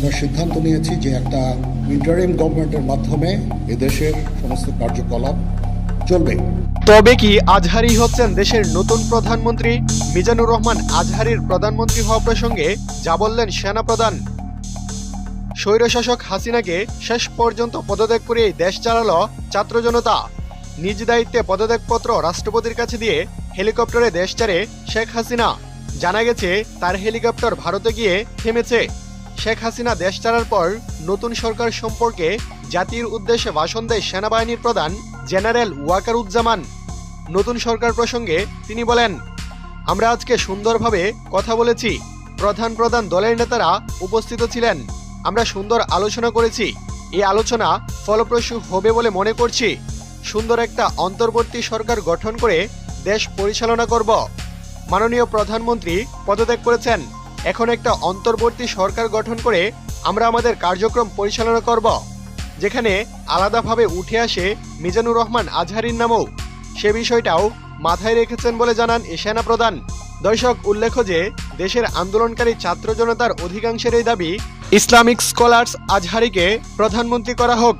আমরা সিদ্ধান্ত নিয়েছি যে একটা ইন্টারিম গভর্নমেন্টের মাধ্যমে এদেশের সমস্ত কার্যকলাপ চলবে। তবে কি আজহারি হচ্ছেন দেশের নতুন প্রধানমন্ত্রী? মিজানুর রহমান আজহারির প্রধানমন্ত্রী হওয়া প্রসঙ্গে যা বললেন সেনাপ্রধান। স্বৈরশাসক হাসিনাকে শেষ পর্যন্ত পদত্যাগ করে দেশ চালালো ছাত্র জনতা। নিজ দায়িত্বে পদত্যাগপত্র রাষ্ট্রপতির কাছে দিয়ে হেলিকপ্টারে দেশ ছাড়ে শেখ হাসিনা। জানা গেছে, তার হেলিকপ্টার ভারতে গিয়ে থেমেছে। শেখ হাসিনা দেশ ছাড়ার পর নতুন সরকার সম্পর্কে জাতির উদ্দেশ্যে ভাষণ দেয় সেনাবাহিনীর প্রধান জেনারেল ওয়াকারুজ্জামান। নতুন সরকার প্রসঙ্গে তিনি বলেন, আমরা আজকে সুন্দরভাবে কথা বলেছি। প্রধান প্রধান দলের নেতারা উপস্থিত ছিলেন। আমরা সুন্দর আলোচনা করেছি। এই আলোচনা ফলপ্রসূ হবে বলে মনে করছি। সুন্দর একটা অন্তর্বর্তী সরকার গঠন করে দেশ পরিচালনা করব। মাননীয় প্রধানমন্ত্রী পদত্যাগ করেছেন। এখন একটা অন্তর্বর্তী সরকার গঠন করে আমরা আমাদের কার্যক্রম পরিচালনা করব, যেখানে আলাদাভাবে উঠে আসে মিজানুর রহমান আজহারির নামও। সে বিষয়টাও মাথায় রেখেছেন বলে জানান এ সেনাপ্রধান। দর্শক, উল্লেখ্য যে দেশের আন্দোলনকারী ছাত্র জনতার অধিকাংশের এই দাবি, ইসলামিক স্কলার্স আজহারিকে প্রধানমন্ত্রী করা হোক।